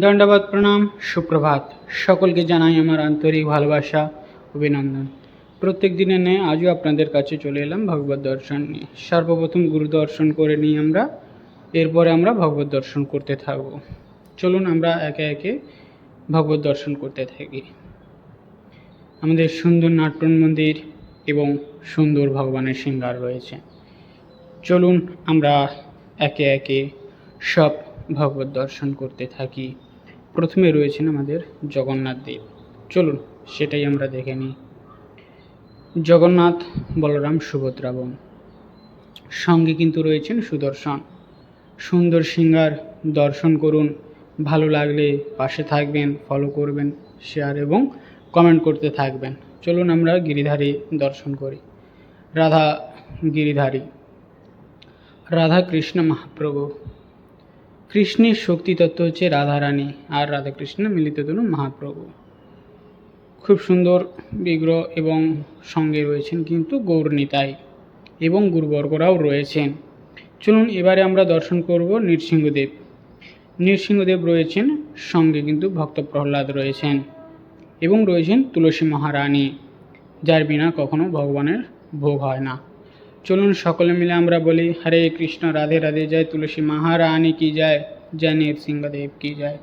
দণ্ডবাদ, প্রণাম, সুপ্রভাত। সকলকে জানাই আমার আন্তরিক ভালোবাসা, অভিনন্দন। প্রত্যেক দিনের ন্যায় আজও আপনাদের কাছে চলে এলাম ভগবত দর্শন নিয়ে। সর্বপ্রথম গুরু দর্শন করে নিই আমরা, এরপরে আমরা ভগবত দর্শন করতে থাকব। চলুন আমরা একে একে ভগবত দর্শন করতে থাকি। আমাদের সুন্দর নাট্যন মন্দির এবং সুন্দর ভগবানের সিঙ্গার রয়েছে। চলুন আমরা একে একে সব ভগবত দর্শন করতে থাকি। প্রথমে রয়েছেন আমাদের জগন্নাথ দেব। চলুন, সেটাই আমরা দেখে নিই। জগন্নাথ বলরাম সুভদ্রা বোন সঙ্গে কিন্তু রয়েছেন সুদর্শন। সুন্দর সিঙ্গার দর্শন করুন। ভালো লাগলে পাশে থাকবেন ফলো করবেন শেয়ার এবং কমেন্ট করতে থাকবেন। চলুন আমরা গিরিধারী দর্শন করি। রাধা গিরিধারী। রাধা কৃষ্ণ মহাপ্রভু। কৃষ্ণের শক্তি তত্ত্ব হচ্ছে রাধারানী আর রাধাকৃষ্ণ মিলিত তনু মহাপ্রভু। খুব সুন্দর, বিগ্রহ এবং সঙ্গে রয়েছেন কিন্তু গৌরনীতাই এবং গুরুবর্গরাও রয়েছেন। চলুন এবারে আমরা দর্শন করব নৃসিংহদেব। নৃসিংহদেব রয়েছেন, সঙ্গে কিন্তু ভক্ত প্রহ্লাদ রয়েছেন এবং রয়েছেন তুলসী মহারানী, যার বিনা কখনো ভগবানের ভোগ হয় না। চলুন সকলে মিলে আমরা বলি, হরে কৃষ্ণ, রাধে রাধে, জয় তুলসী মহারানী কি যায় জয় নৃসিংহদেব কি যায়